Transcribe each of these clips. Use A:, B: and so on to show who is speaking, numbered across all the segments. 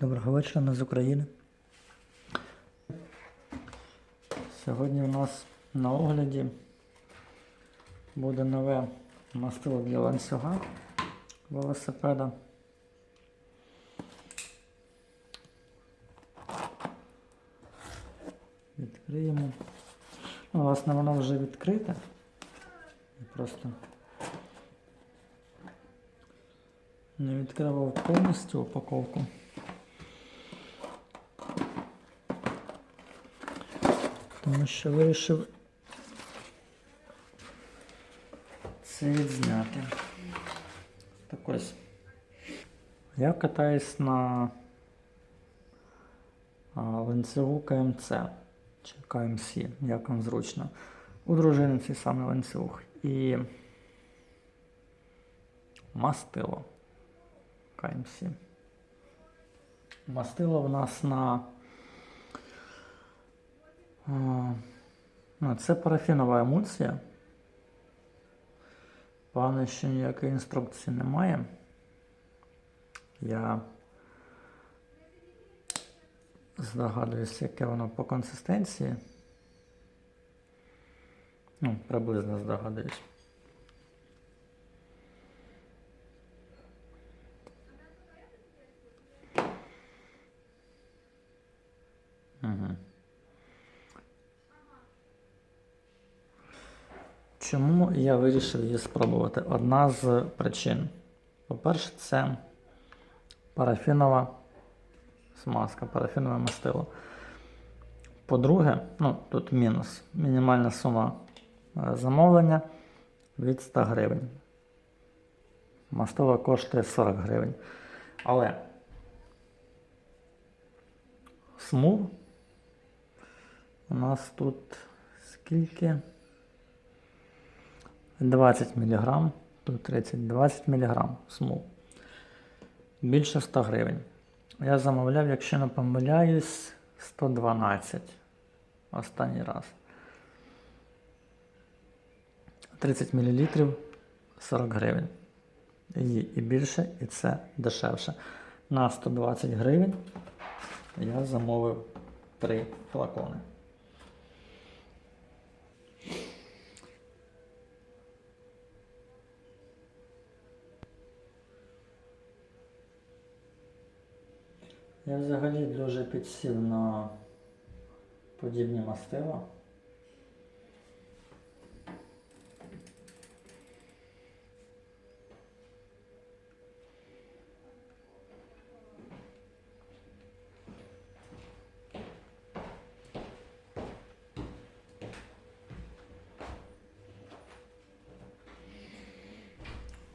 A: Доброго вечора, ми з України. Сьогодні у нас на огляді буде нове мастило для ланцюга велосипеда. Відкриємо. Ну, власне, воно вже відкрите. Просто не відкривав повністю упаковку. Тому що вирішив це відзняти. Так ось. Я катаюсь на ланцюгу КМЦ чи КМС, як вам зручно. У дружини цей самий ланцюг. І мастило КМС. Мастило в нас на це парафінова емульсія. Певно, ще ніякої інструкції немає. Я здогадуюсь, яке воно по консистенції. Ну, приблизно здогадуюсь. Чому я вирішив її спробувати? Одна з причин. По-перше, це парафінова смазка, парафінове мастило. По-друге, ну, тут мінус. Мінімальна сума е, замовлення від 100 гривень. Мастило коштує 40 гривень. Але смуг у нас тут скільки? 20 мг, тут 30, 20 мг смуг. Більше 100 гривень. Я замовляв, якщо не помиляюсь, 112 останній раз. 30 мл 40 гривень. І, і більше, і це дешевше. На 120 гривень я замовив 3 флакони. Я взагалі дуже підсів на подібні мастила.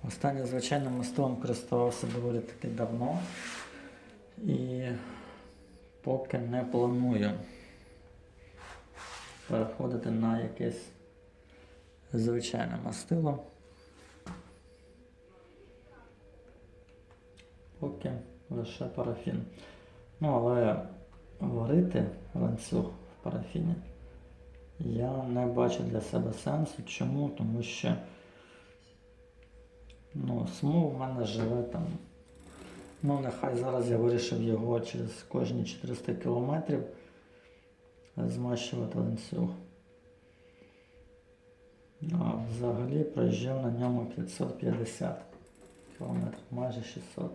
A: Останнє звичайним мастилом користувався доволі таки давно. Поки не планую переходити на якесь звичайне мастило. Поки лише парафін. Ну, але варити ланцюг в парафіні я не бачу для себе сенсу. Чому? Тому що ну, смуг в мене живе там. Ну, нехай зараз я вирішив його через кожні 400 кілометрів змащувати ланцюг. А взагалі проїжджав на ньому 550 кілометрів, майже 600.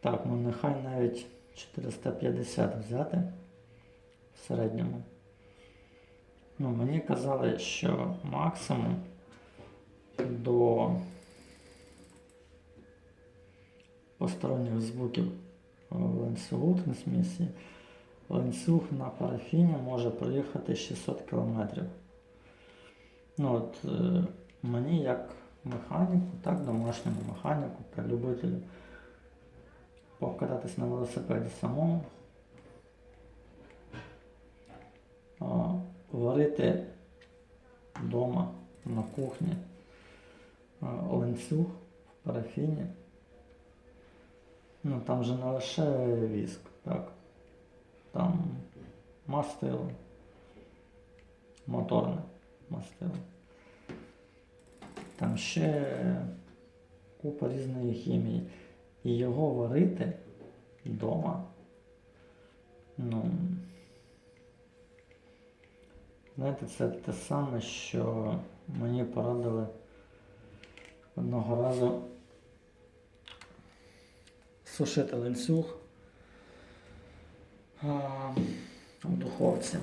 A: Так, ну нехай навіть 450 взяти в середньому. Ну, мені казали, що максимум до посторонніх звуків в ланцюгу трансмісії, ланцюг на парафіні може проїхати 600 км. Ну, от, е, мені як механіку, так домашньому механіку, при любителю покататись на велосипеді самому, варити вдома на кухні а, ланцюг в парафіні. Ну там же не лише віск, так. Там мастило, моторне мастило. Там ще купа різної хімії. І його варити вдома. Ну. Знаєте, це те саме, що мені порадили одного разу сушити ланцюг в духовці.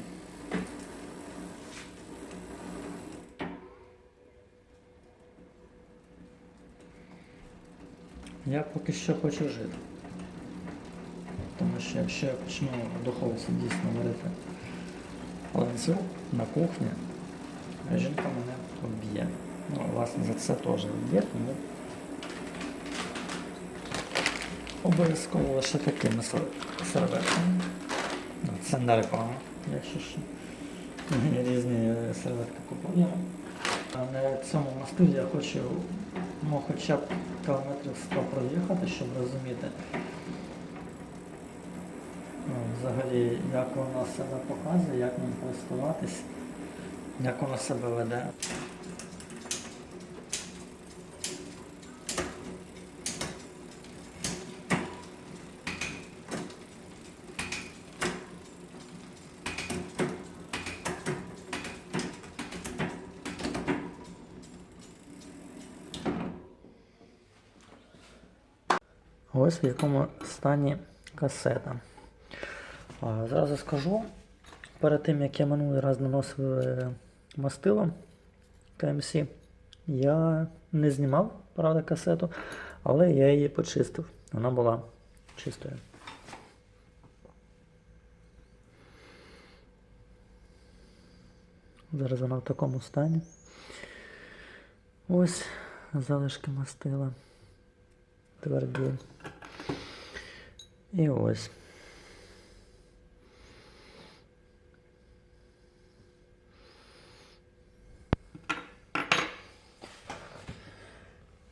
A: Я поки що хочу жити. Тому що якщо я почну в духовці дійсно варити ланцюг на кухні, жінка мене вб'є. Ну, власне, за це теж вб'є, тому обов'язково лише такими серветками. Ну, Це не реклама, якщо що. Різні серветки купував. А на цьому мосту я хочу ну, хоча б кілометрів 100 проїхати, щоб розуміти, ну, взагалі, як воно себе показує, як ним користуватись, як воно себе веде. Ось в якому стані касета. Зразу скажу, перед тим як я минулий раз наносив е, мастило KMC, я не знімав, правда, касету, але я її почистив. Вона була чистою. Зараз вона в такому стані. Ось залишки мастила. Тверді. І ось.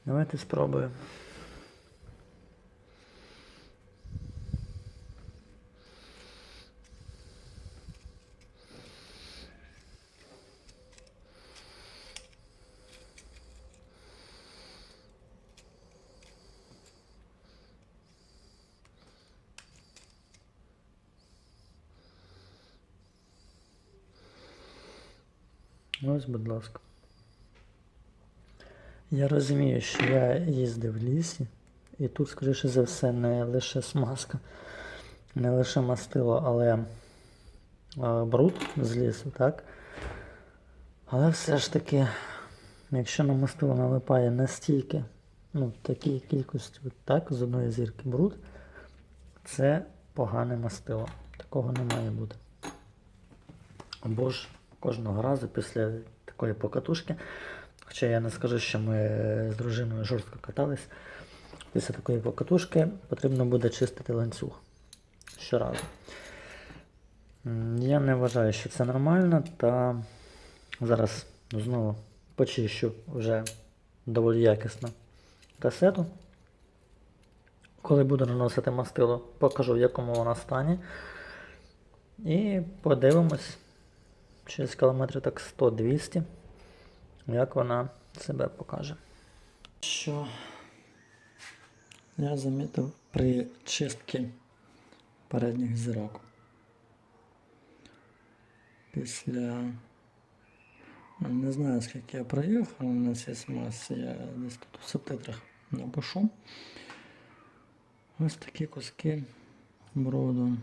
A: Давайте спробуємо. Ось, будь ласка. Я розумію, що я їздив в лісі, і тут, скоріше за все, не лише смазка, не лише мастило, але бруд з лісу, так? Але все ж таки, якщо на мастило налипає настільки, ну, такій кількості, так, з одної зірки бруд, це погане мастило. Такого не має бути. Або ж кожного разу після такої покатушки, хоча я не скажу, що ми з дружиною жорстко катались, після такої покатушки потрібно буде чистити ланцюг щоразу. Я не вважаю, що це нормально, та зараз знову почищу вже доволі якісно касету. Коли буду наносити мастило, покажу, в якому вона стані. І подивимось через кілометрів так 100-200, як вона себе покаже. Що я замітив при чистці передніх зірок. Після ну, не знаю скільки я проїхав на цій смазці, я десь тут в субтитрах напишу. Ось такі куски бруду.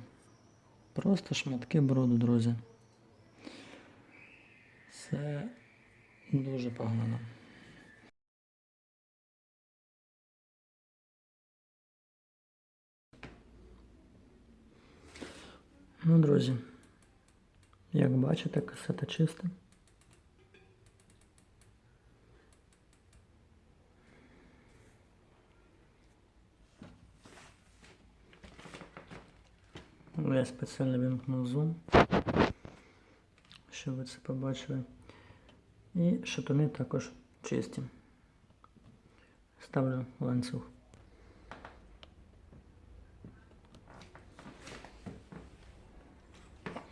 A: Просто шматки бруду, друзі. Це дуже погано. Ну, друзі, як бачите, касета чиста. Я спеціально вимкнув зум, щоб ви це побачили. І шатуни також чисті. Ставлю ланцюг.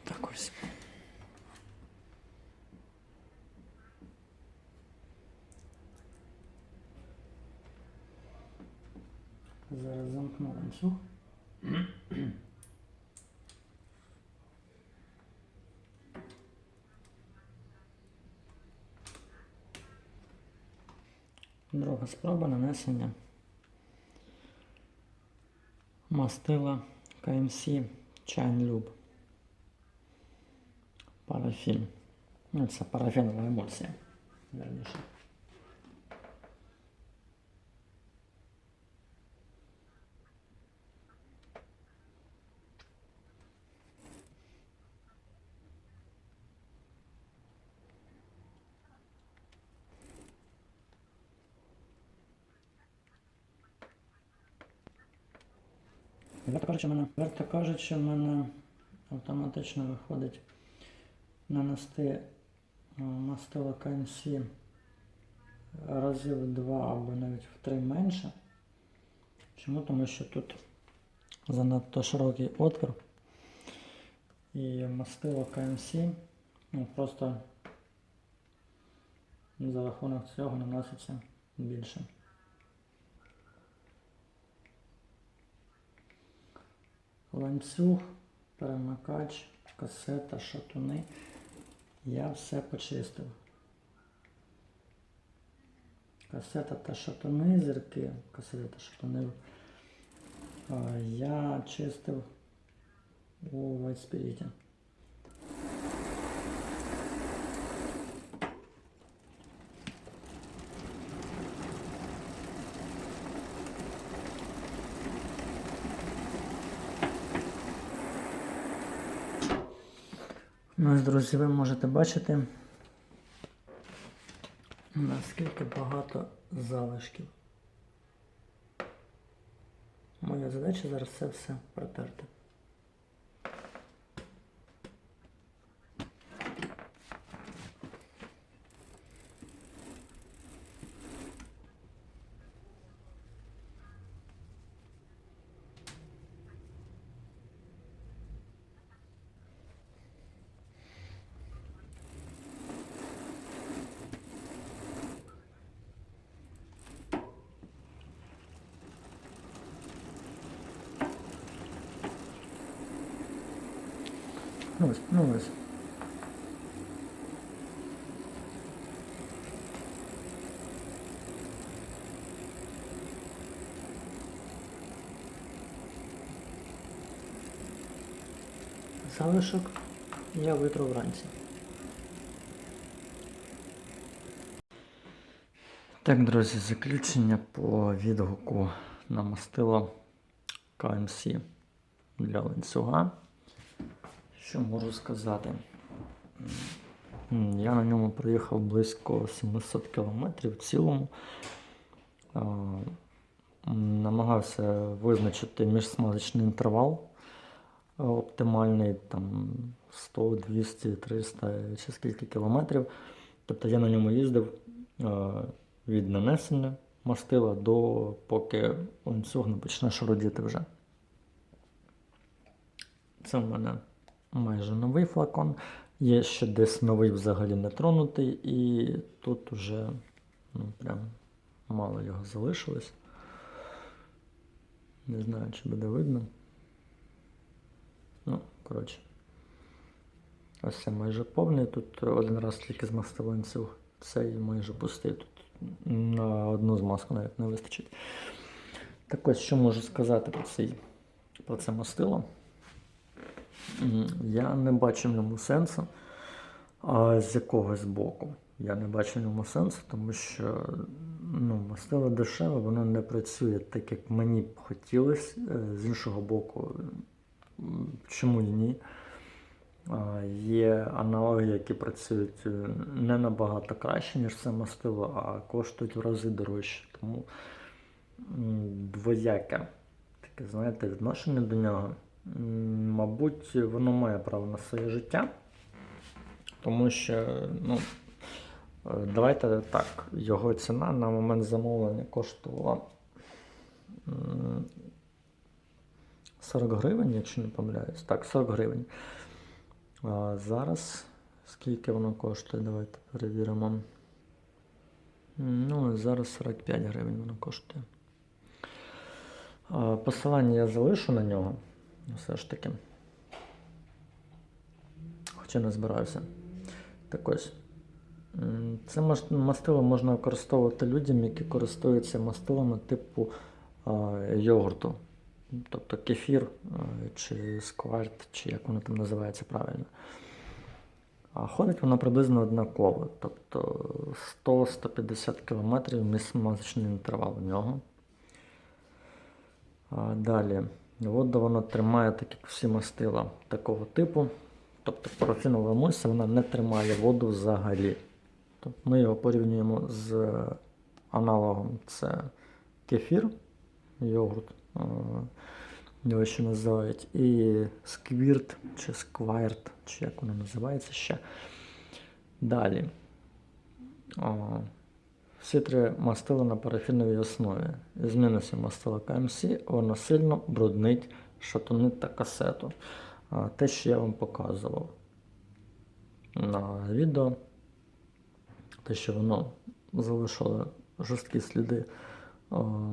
A: Так ось. Зараз замкну ланцюг. Друга спроба нанесення мастила КМС Чайнлюб. Парафін. Ну, це парафінова емульсія. Верніше. Відверто кажучи, мене, відверто кажучи, в мене автоматично виходить нанести е, мастило KMC разів в два або навіть в три менше. Чому? Тому що тут занадто широкий отвір. І мастило KMC ну, просто за рахунок цього наноситься більше. Ланцюг, перемикач, касета, шатуни. Я все почистив. Касета та шатуни, зірки, касета та шатуни. Я чистив у White Spirit. Ну, ось, друзі, ви можете бачити, наскільки багато залишків. Моя задача зараз це все протерти. Ну ось, ну ось. Залишок я витру вранці. Так, друзі, заключення по відгуку на мастило KMC для ланцюга. Що можу сказати? Я на ньому проїхав близько 700 кілометрів в цілому. Намагався визначити міжсмазочний інтервал оптимальний, там 100, 200, 300 чи скільки кілометрів. Тобто я на ньому їздив від нанесення мастила до поки ланцюг не почне шародіти вже. Це в мене майже новий флакон. Є ще десь новий взагалі не тронутий, і тут вже ну, прям мало його залишилось. Не знаю, чи буде видно. Ну, коротше. Ось це майже повний. Тут один раз тільки змастив ланцюг. Цей майже пустий. Тут на одну змазку навіть не вистачить. Так ось, що можу сказати про, цей, про це мастило. Я не бачу в ньому сенсу а з якогось боку. Я не бачу в ньому сенсу, тому що ну, мастило дешеве, воно не працює так, як мені б хотілося. Е, З іншого боку, чому і ні? Є аналоги, які працюють е, не набагато краще, ніж це мастило, а коштують в рази дорожче. Тому двояке таке, знаєте, відношення до нього. Мабуть, воно має право на своє життя, тому що, ну, е, давайте так, його ціна на момент замовлення коштувала 40 гривень, якщо не помиляюсь. Так, 40 гривень. А зараз скільки воно коштує? Давайте перевіримо. Ну, зараз 45 гривень воно коштує. Посилання я залишу на нього. Все ж таки. Хоча не збираюся. Так ось. Це мастило можна використовувати людям, які користуються мастилами типу йогурту. Тобто кефір чи скварт, чи як воно там називається правильно. А ходить воно приблизно однаково. Тобто 100-150 км місячний інтервал у нього. Далі. Воду воно тримає, так як всі мастила такого типу. Тобто парафінова емульсія вона не тримає воду взагалі. Тобто ми його порівнюємо з аналогом це кефір, йогурт, е, його ще називають, і сквірт чи сквайрт, чи як воно називається ще. Далі. Всі три мастила на парафіновій основі. З мінусів мастила КМС, воно сильно бруднить шатунит та касету. Те, що я вам показував на відео, те, що воно залишило жорсткі сліди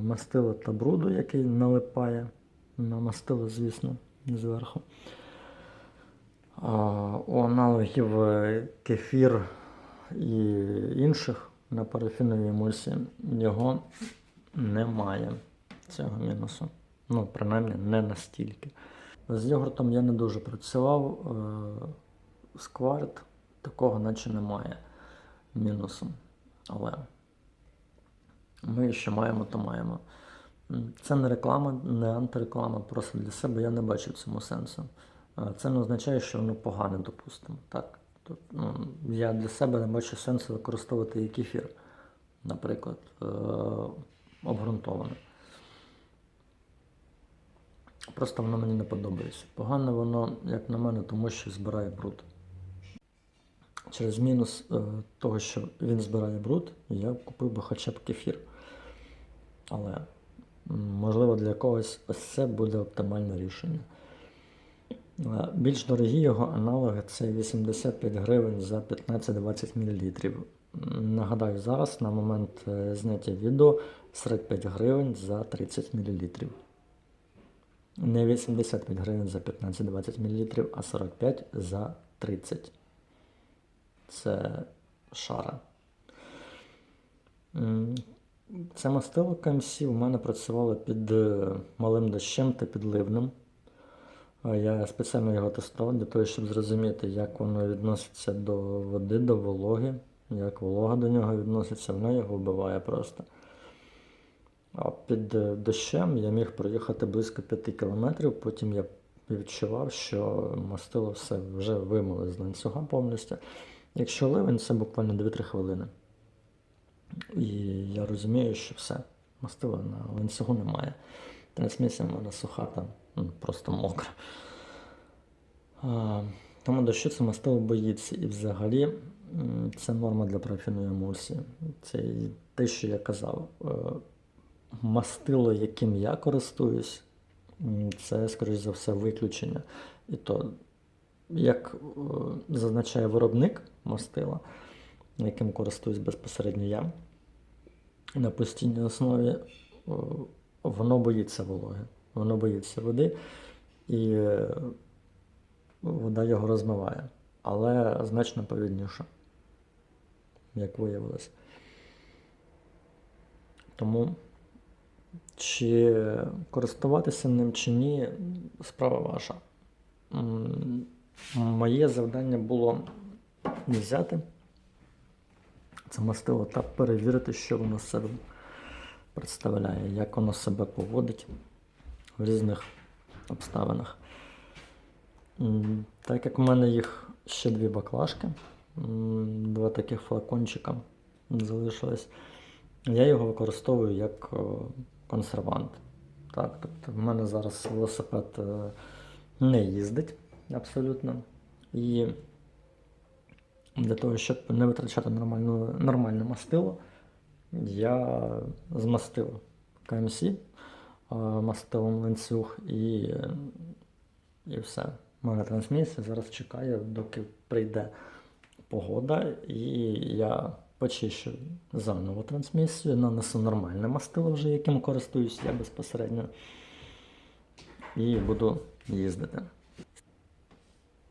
A: мастила та бруду, який налипає на мастило, звісно, зверху. У аналогів е, кефір і інших на парафіновій емульсії його немає цього мінусу. Ну, принаймні, не настільки. З йогуртом я не дуже працював. е, Скварт такого наче немає мінусу. Але ми що маємо, то маємо. Це не реклама, не антиреклама, просто для себе я не бачу цьому сенсу. Е, Це не означає, що воно погане, допустимо. Так? Ну, я для себе не бачу сенсу використовувати і кефір, наприклад, е- обґрунтовано. Просто воно мені не подобається. Погане воно, як на мене, тому що збирає бруд. Через мінус е, того, що він збирає бруд, я купив би хоча б кефір. Але можливо для когось ось це буде оптимальне рішення. Е, Більш дорогі його аналоги це 85 гривень за 15-20 мл. Нагадаю, зараз на момент е, зняття відео 45 гривень за 30 мл. Не 85 гривень за 15-20 мл, а 45 за 30. Це шара. Це мастило КМС у мене працювало під е, малим дощем та підливним. Я спеціально його тестував для того, щоб зрозуміти, як воно відноситься до води, до вологи, як волога до нього відноситься, воно його вбиває просто. А під е, дощем я міг проїхати близько 5 кілометрів, потім я відчував, що мастило все вже вимило з ланцюга повністю. Якщо ливень, це буквально 2-3 хвилини. І я розумію, що все, мастила на ланцюгу немає. Трансмісія в мене суха там, ну, просто мокра. А, тому дощу це мастило боїться. І взагалі це норма для парафінової емульсії. Це те, що я казав. Е, Мастило, яким я користуюсь, це, скоріш за все, виключення. І то, як е, зазначає виробник мастила, яким користуюсь безпосередньо я, на постійній основі о, воно боїться вологи, воно боїться води, і е, вода його розмиває, але значно повільніше, як виявилось. Тому чи користуватися ним чи ні, справа ваша. Моє завдання було взяти це мастило та перевірити, що воно з себе представляє, як воно себе поводить в різних обставинах. Так як в мене їх ще дві баклажки, два таких флакончика залишилось, я його використовую як консервант. Так, тобто в мене зараз велосипед е, не їздить абсолютно. І для того, щоб не витрачати нормальну, нормальне мастило, я змастив КМС е, мастилом ланцюг і, і все. У мене трансмісія зараз чекає, доки прийде погода, і я почищу заново трансмісію, нанесу нормальне мастило вже, яким користуюсь я безпосередньо. і буду їздити.